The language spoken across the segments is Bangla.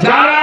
যারা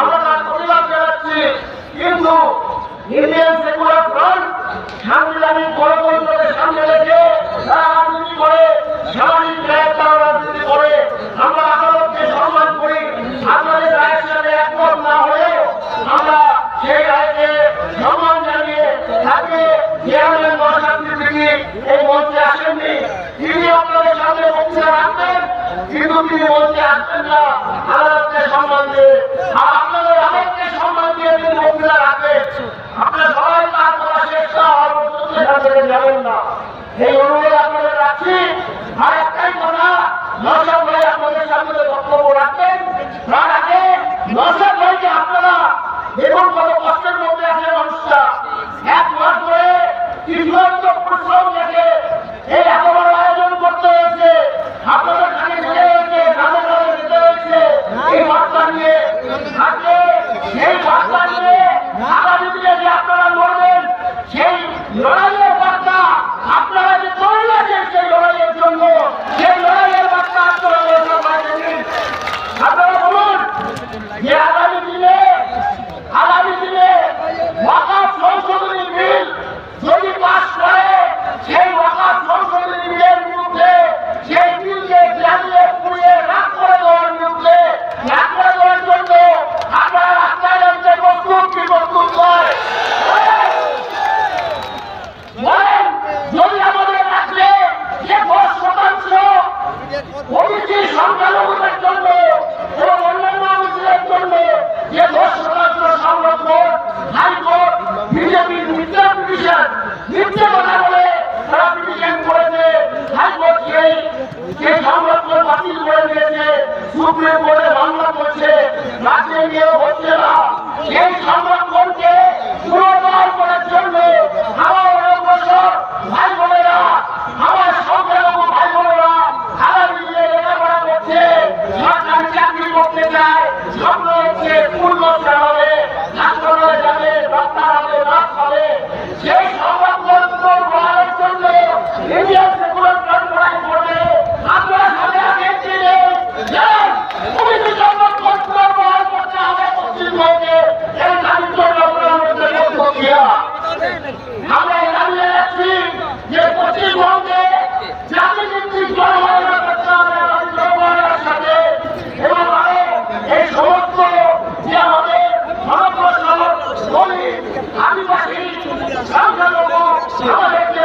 আমরা তার প্রতিবাদ জানাচ্ছি। কিন্তু ইন্ডিয়ান সেকুলার ফ্রন্ট সাংবিধানিক গণতন্ত্রকে সামনে রেখে তারা রাজনীতি করে, সামাজিক ন্যায় করে। আমরা কিন্তু তিনি বলতে আসবেন না আদালতকে সম্মান দিয়ে। আর আপনাদের আদালতকে সম্মান দিয়ে তিনি বক্তৃতা আপনারা সবাই তার কথা আর সেখান যাবেন না। এই অনুরোধ আপনাদের রাখছি, আর একটাই কথা নসব ভাই আপনাদের সামনে বক্তব্য রাখবেন। না রাখে নসব ভাইকে আপনারা দেখুন কত কষ্টের মধ্যে আছে মানুষটা। এক মাস ধরে তিন মাস ঢুকে পড়ে দলিত আদিবাসী আমরা লোক ভাই